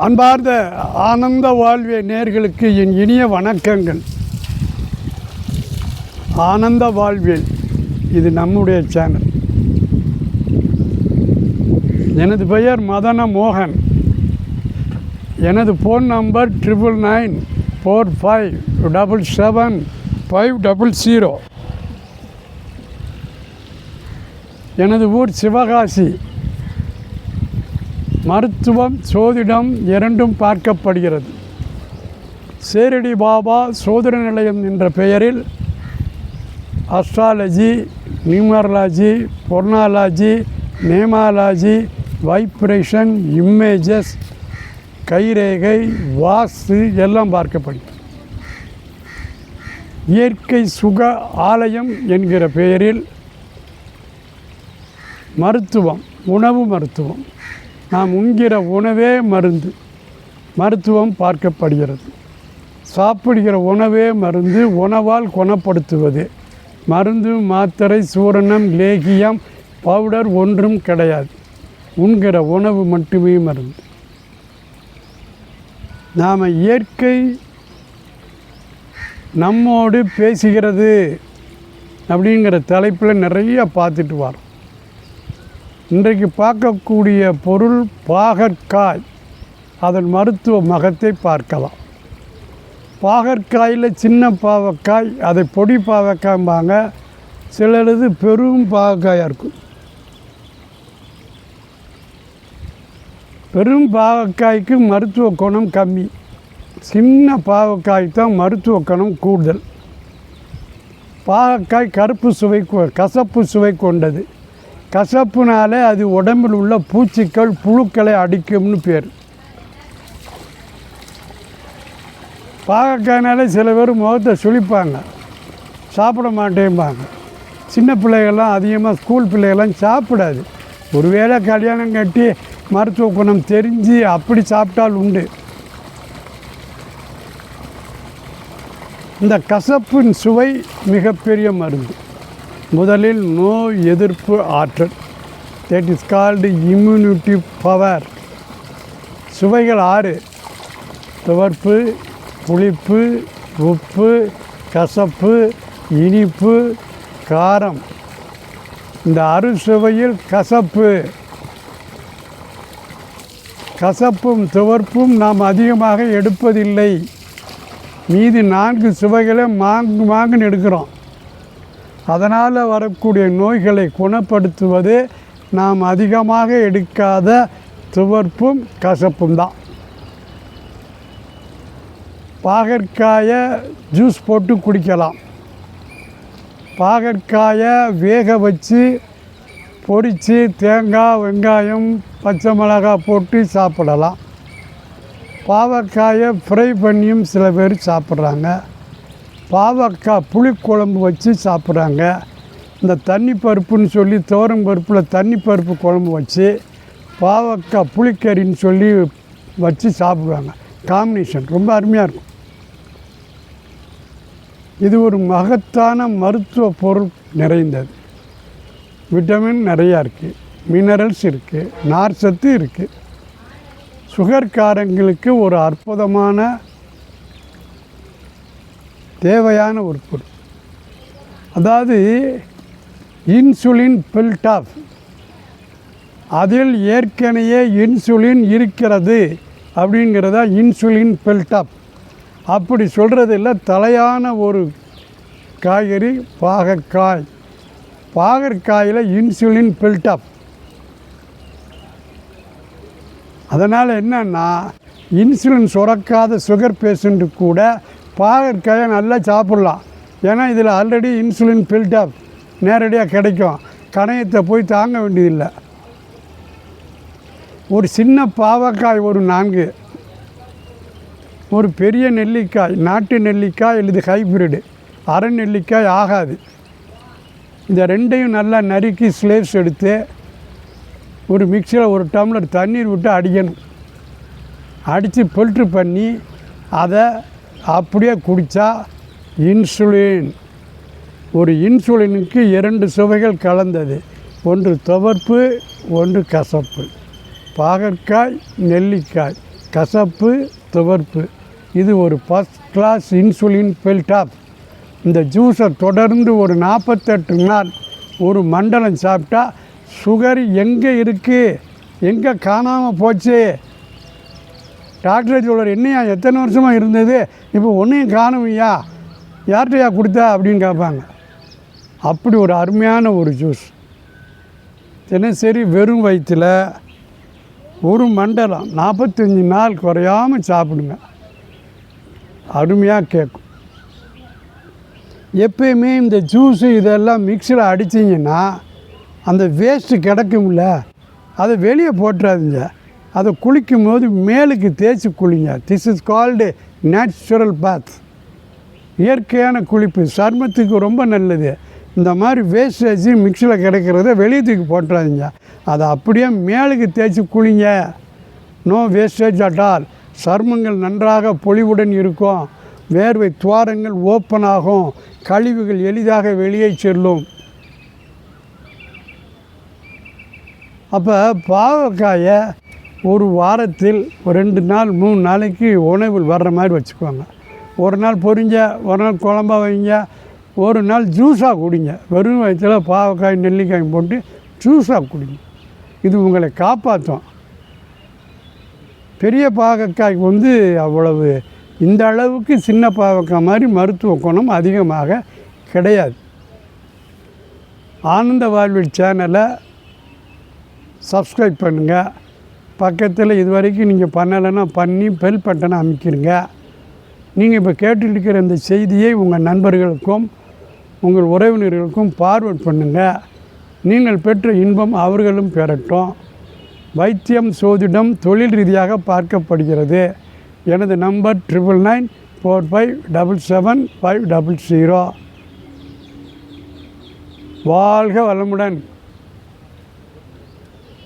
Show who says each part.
Speaker 1: அன்பார்ந்த ஆனந்த வாழ்வே நேர்களுக்கு என் இனிய வணக்கங்கள். ஆனந்த வாழ்வியல் இது நம்முடைய சேனல் எனது பெயர் மதன மோகன் எனது phone number triple nine four five double seven five double zero எனது ஊர் சிவகாசி. மருத்துவம் சோதிடம் இரண்டும் பார்க்கப்படுகிறது. சேரடி பாபா சோதனை நிலையம் என்ற பெயரில் astrology numerology phonology nameology vibration images கைரேகை வாஸ்து எல்லாம் பார்க்கப்படுகிறது. இயற்கை சுக ஆலயம் என்கிற பெயரில் மருத்துவம் உணவு மருத்துவம் நாம் உண்கிற உணவே மருந்து. மருத்துவம் பார்க்கப்படுகிறது. சாப்பிடுகிற உணவே மருந்து உணவால் குணப்படுத்துவது. மருந்து மாத்திரை சூரணம் லேகியம் பவுடர் ஒன்றும் கிடையாது. உண்கிற உணவு மட்டுமே மருந்து. நாம் இயற்கை நம்மோடு பேசுகிறது அப்படிங்கிற தலைப்பில் நிறைய பார்த்துட்டு வரோம். இன்றைக்கு பார்க்கக்கூடிய பொருள் பாகற்காய். அதன் மருத்துவ மகத்தை பார்க்கலாம். பாகற்காயில் சின்ன பாவக்காய் அதை பொடி பாவக்காய்பாங்க சிலரது பெரும் பாவக்காயாக இருக்கும். பெரும் பாவக்காய்க்கு மருத்துவ குணம் கம்மி. சின்ன பாவக்காய் தான் மருத்துவ குணம் கூடுதல். பாவக்காய் கருப்பு சுவை கொ- கசப்பு சுவை கொண்டது. கசப்புனாலே அது உடம்பில் உள்ள பூச்சிக்கள் புழுக்களை அடிக்கும்னு பேர். பாகக்காய்னாலே சில பேர் முகத்தை சுழிப்பாங்க. சாப்பிட மாட்டேம்பாங்க. சின்ன பிள்ளைகள்லாம் அதிகமாக ஸ்கூல் பிள்ளைகள்லாம் சாப்பிடாது. ஒருவேளை கல்யாணம் கட்டி மருத்துவ குணம் தெரிஞ்சு அப்படி சாப்பிட்டால் உண்டு. இந்த கசப்பின் சுவை மிகப்பெரிய மருந்து. முதலில் நோய் எதிர்ப்பு ஆற்றல். That is called immunity power சுவைகள் ஆறு. துவர்ப்பு புளிப்பு உப்பு கசப்பு இனிப்பு காரம். இந்த அறுசுவையில் கசப்பு. கசப்பும் துவர்ப்பும் நாம் அதிகமாக எடுப்பதில்லை. மீதி நான்கு சுவைகளை மாங்கு மாங்குன்னு எடுக்கிறோம். அதனால் வரக்கூடிய நோய்களை குணப்படுத்துவது நாம் அதிகமாக எடுக்காத துவர்ப்பும் கசப்பும் தான். பாகற்காயை ஜூஸ் போட்டு குடிக்கலாம். பாகற்காயை வேக வச்சு பொரித்து தேங்காய் வெங்காயம் பச்சை மிளகாய் போட்டு சாப்பிடலாம். பாவக்காயை ஃப்ரை பண்ணியும் சில பேர் சாப்பிட்றாங்க. பாவக்காய் புளிக்குழம்பு வச்சு சாப்பிட்றாங்க. இந்த தண்ணி பருப்புன்னு சொல்லி துவரம் பருப்பில் தண்ணி பருப்பு குழம்பு வச்சு பாவக்காய் புளிக்கறின்னு சொல்லி வச்சு சாப்பிடுவாங்க. காம்பினேஷன் ரொம்ப அருமையாக இருக்கும். இது ஒரு மகத்தான மருத்துவ பொருள் நிறைந்தது. விட்டமின் நிறையா இருக்குது மினரல்ஸ் இருக்குது நார் சத்து இருக்குது சுகர்காரங்களுக்கு ஒரு அற்புதமான தேவையான ஒரு பொருள். அதாவது இன்சுலின் பில்டாப் அதில் ஏற்கனவே இன்சுலின் இருக்கிறது அப்படிங்கிறத இன்சுலின் பில்டாப் அப்படி சொல்கிறதில்ல தலையான ஒரு காய்கறி பாகற்காய். பாகற்காயில் இன்சுலின் பில்டப் அதனால் என்னன்னா இன்சுலின் சுரக்காத சுகர் பேஷண்ட்டு கூட பாகற்காயை நல்லா சாப்பிட்லாம். ஏன்னா இதில் ஆல்ரெடி இன்சுலின் பில்டப் நேரடியாக கிடைக்கும். கணையத்தை போய் தாங்க வேண்டியதில்லை. ஒரு சின்ன பாவக்காய் ஒரு நான்கு. ஒரு பெரிய நெல்லிக்காய் நாட்டு நெல்லிக்காய் அல்லது ஹைப்ரிடு அரை நெல்லிக்காய் ஆகாது. இந்த ரெண்டையும் நல்லா நறுக்கி ஸ்லேவ்ஸ் எடுத்து ஒரு மிக்சியில் ஒரு டம்ளர் தண்ணீர் விட்டு அடிக்கணும். அடித்து ஃபில்ட்ரு பண்ணி அதை அப்படியே குடித்தா இன்சுலின். ஒரு இன்சுலினுக்கு இரண்டு சுவைகள் கலந்தது. ஒன்று துவர்ப்பு ஒன்று கசப்பு. பாகற்காய் நெல்லிக்காய். கசப்பு துவர்ப்பு. இது ஒரு ஃபஸ்ட் கிளாஸ் இன்சுலின் பெல்டாப். இந்த ஜூஸை தொடர்ந்து ஒரு நாற்பத்தெட்டு நாள் ஒரு மண்டலம் சாப்பிட்டா சுகர் எங்கே இருக்குது எங்கே காணாமல் போச்சு? டாக்டர் சொல்கிறார் என்னையா எத்தனை வருஷமாக இருந்தது? இப்போ ஒன்றையும் காணுமையா? யார்கிட்டயா கொடுத்தா? அப்படின்னு கேட்பாங்க. அப்படி ஒரு அருமையான ஒரு ஜூஸ். தினசரி வெறும் வயிற்றில் ஒரு மண்டலம் நாற்பத்தஞ்சு நாள் குறையாமல் சாப்பிடுங்க. அருமையாக கேட்கும் எப்பயுமே இந்த ஜூஸு இதெல்லாம் மிக்சியில் அடிச்சிங்கன்னா அந்த வேஸ்ட்டு கிடக்கும்ல? அதை வெளியே போட்டுறாதீங்க. அதை குளிக்கும் போது மேலுக்கு தேய்ச்சி குளிங்க. This is called natural bath இயற்கையான குளிப்பு. சர்மத்துக்கு ரொம்ப நல்லது. இந்த மாதிரி வேஸ்டேஜ் மிக்சியில் கிடைக்கிறத வெளியே தூக்கி போட்டுறாதீங்க. அதை அப்படியே மேலுக்கு தேய்ச்சி குளிங்க. நோ வேஸ்டேஜ் அட் ஆல் சர்மங்கள் நன்றாக பொலிவுடன் இருக்கும். வேர்வை துவாரங்கள் ஓப்பன் ஆகும். கழிவுகள் எளிதாக வெளியே செல்லும். அப்போ பாவக்காயை ஒரு வாரத்தில் ஒரு ரெண்டு நாள் மூணு நாளைக்கு உணவில் வர்ற மாதிரி வச்சுக்குவாங்க. ஒரு நாள் பொரிஞ்ச ஒரு நாள் குழம்பா வைங்க ஒரு நாள் ஜூஸாக குடிங்க. வெறும் வயிற்றில் பாவக்காய் நெல்லிக்காய் போட்டு ஜூஸாக குடிங்க. இது உங்களை காப்பாற்றும். பெரிய பாவக்காய் வந்து அவ்வளவு இந்த அளவுக்கு சின்ன பாவக்காய் மாதிரி மருத்துவ குணம் அதிகமாக கிடையாது. ஆனந்த வாழ்வில் சேனலை சப்ஸ்கிரைப் பண்ணுங்கள் பக்கத்தில் இது வரைக்கும் நீங்கள் பண்ணலைன்னா பண்ணி பெல் பட்டனை அமைக்கிருங்க. நீங்கள் இப்போ கேட்டுருக்கிற இந்த செய்தியை உங்கள் நண்பர்களுக்கும் உங்கள் உறவினர்களுக்கும் ஃபார்வர்ட் பண்ணுங்கள் நீங்கள் பெற்ற இன்பம் அவர்களும் பெறட்டும். வைத்தியம் சோதிடம் தொழில் ரீதியாக பார்க்கப்படுகிறது. எனது number triple nine four five double seven five double zero வாழ்க வளமுடன்.